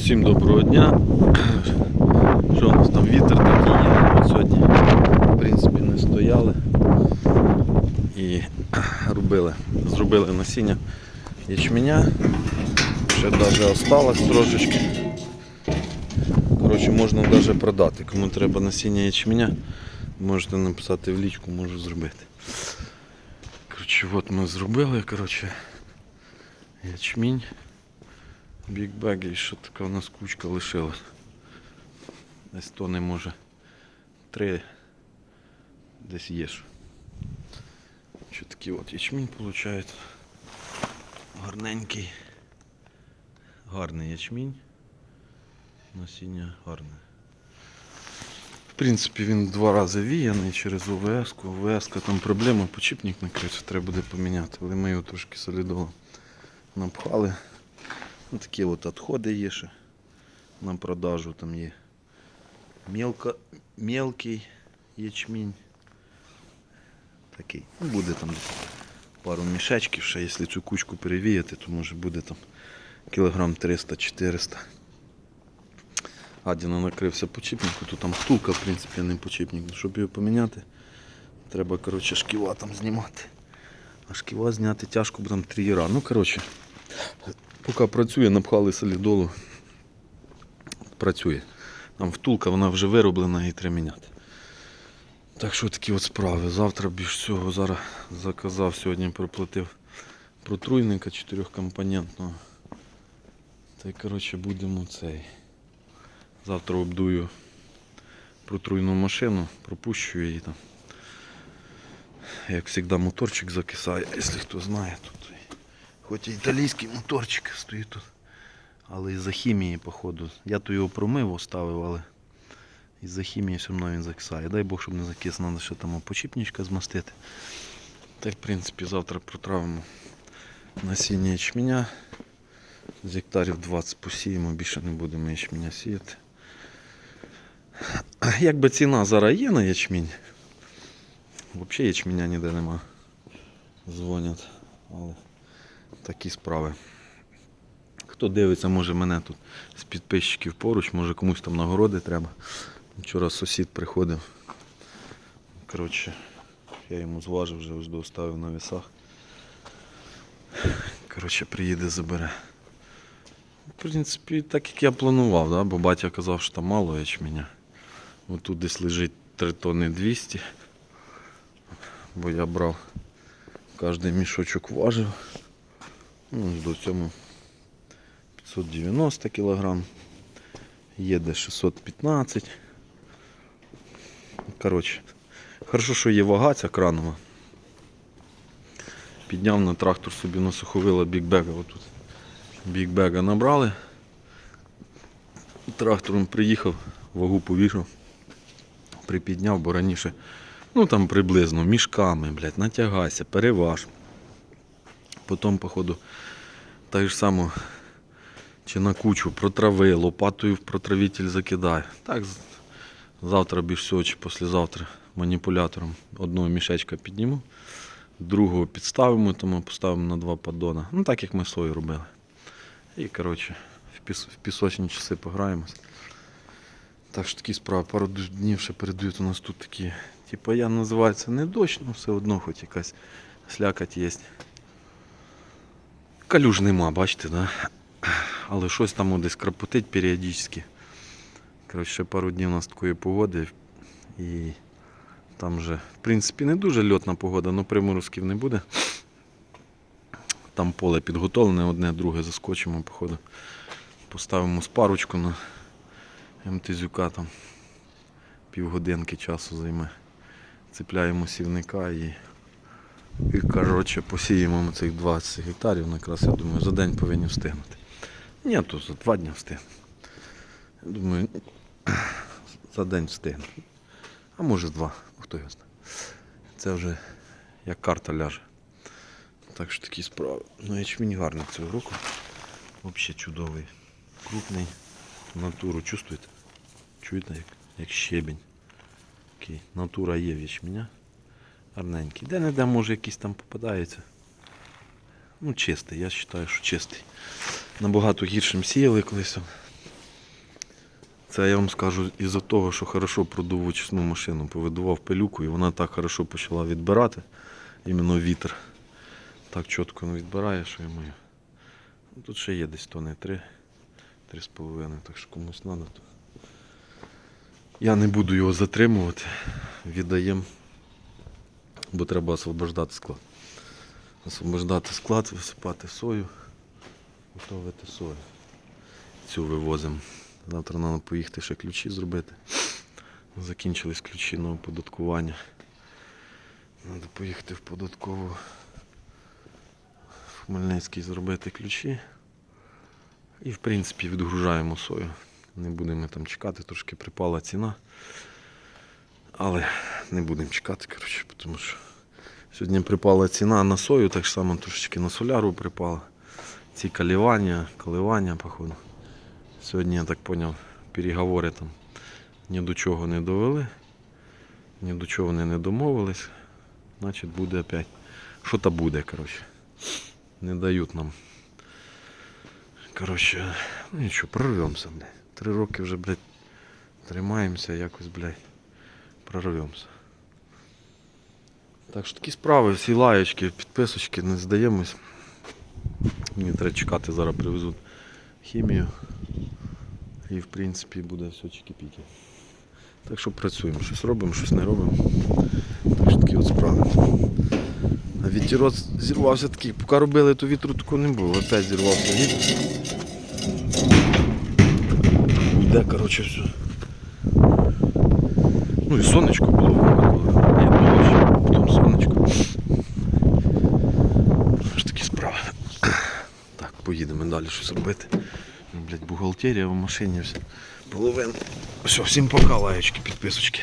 Усім доброго дня. Що у нас там вітер такий є. От Сьогодні, в принципі, не стояли і робили, зробили насіння ячменя. Ще навіть осталось трошечки. Коротше, можна навіть продати. Кому треба насіння ячменя, можете написати в лічку, можу зробити. Коротше, от ми зробили, коротше, ячмінь. Бікбеги і що така у нас кучка лишилась. Десь то не може. Три десь є. Що такий от ячмінь виходить. Гарненький. Гарний ячмінь. Насіння гарне. В принципі, він два рази віяний через ОВС. ОВС там проблема, почіпник накрився, треба буде поміняти. Але ми його трошки солідолом напхали. Ну, такі от відходи є ще на продажу. Там є мелко, мелкий ячмінь. Такий. Ну, буде там пару мішечків ще, якщо цю кучку перевіяти, то може буде там кілограм 300-400. Адіна накрився почіпнику, то там втулка, в принципі, не почіпник. Щоб його поміняти, треба коротше, шківа там знімати. А шківа зняти тяжко, бо там трієра. Ну, коротше, Поки працює, напхали солідолу. Працює. Там втулка, вона вже вироблена і треба. Так що такі от справи. Завтра більш всього зараз заказав, сьогодні проплатив протруйника чотирьохкомпонентного. Та й коротше будемо цей. Завтра обдую протруйну машину, пропущу її там. Як завжди моторчик закисає, якщо хто знає, то Хоч італійський моторчик стоїть тут. Але із-за хімії, походу. Я то його промив, оставив, але із-за хімії все одно він закисає. Дай Бог, щоб не закис, треба ще там почіпничка змастити. Та й в принципі завтра протравимо насіння ячменя. З гектарів 20 посіємо, більше не будемо ячменя сіяти. Якби ціна зараз є на ячмінь, взагалі ячменя ніде нема. Дзвонять. Але такі справи. Хто дивиться, може мене тут з підписчиків поруч, може комусь там нагороди треба. Вчора сусід приходив. Коротше, я йому зважив, вже ось доставив на вісах. Коротше, приїде, забере. В принципі, так як я планував, да? бо батя казав, що там мало ячменя. Ось тут десь лежить 3 тонни 200. Бо я брав кожний мішочок важив. Ну, до цьому 590 кг. Є де 615. Коротше, хорошо, що є вага ця кранова. Підняв на трактор собі на суховила бікбега. Отут бікбега набрали. Трактором приїхав, вагу повішав, припідняв, бо раніше, ну там приблизно мішками, блядь, натягайся, переваж. Потім, походу, так ж само чи на кучу протрави, лопатою в протравитель закидає. Так, завтра більш всього, чи післязавтра маніпулятором одного мішечка підніму, другого підставимо, тому поставимо на два поддона. Ну так як ми свої робили. І коротше, в, піс, в пісочні часи пограємось. Так що такі справи, пару днів ще передають у нас тут такі. Типа я називається не дощ, але все одно хоч якась слякоть є. Калюж нема, бачите, да? Але щось там десь крапотить періодично. Коротше, пару днів у нас такої погоди. І там вже, в принципі, не дуже льотна погода, але приморозків не буде. Там поле підготовлене, одне, друге заскочимо, походу. Поставимо спарочку на МТЗюка там півгодинки часу займе. Цепляємо сівника і і коротше, посіємо ми цих 20 гектарів, якраз, я думаю, за день повинні встигнути. Ні, то за два дні встигну. Думаю, за день встигну. А може два, хто його знає. Це вже як карта ляже. Так що такі справи. Ну, ячмінь гарний цього року. Взагалі чудовий. Крупний. Натуру чувствуєте? Чуєте, як, як щебень. Такий. Натура є в ячменя гарненький. Де-не-де може якийсь там попадається. Ну, чистий, я вважаю, що чистий. Набагато гіршим сіяли колись. Це я вам скажу із-за того, що хорошо продув очисну машину, повидував пилюку, і вона так хорошо почала відбирати. Іменно вітер. Так чітко відбирає, що я маю. Ну, Тут ще є десь тони 3, 3,5, так що комусь треба. Я не буду його затримувати, віддаємо, бо треба освобождати склад. Освобождати склад, висипати сою, готувати сою. Цю вивозимо. Завтра треба поїхати ще ключі зробити. Закінчились ключі на оподаткування. Треба поїхати в податкову в Хмельницький зробити ключі. І в принципі відгружаємо сою. Не будемо там чекати, трошки припала ціна. Але не будемо чекати, коротше, тому що сьогодні припала ціна на сою, так само трошечки на соляру припала. Ці калівання, коливання, походу. Сьогодні, я так зрозумів, переговори там ні до чого не довели, ні до чого вони не домовились. Значить буде опять. Що то буде, коротше. Не дають нам. Коротше, ну нічого, прорвемося, блядь. Три роки вже, блядь, тримаємося, якось, блядь, прорвемося. Так що такі справи, всі лаєчки, підписочки, не здаємось. Мені треба чекати, зараз привезуть хімію. І в принципі буде все чики-піки. Так що працюємо, щось робимо, щось не робимо. Так що такі от справи. А вітерот зірвався такий, поки робили, то вітру такого не було. Опять зірвався вітер. Йде, коротше, все. Ну і сонечко було я І дощ, потім сонечко. Аж такі справи. Так, поїдемо далі щось робити. Ну, Блять, бухгалтерія в машині Половин. Все, всім пока, лаєчки, підписочки.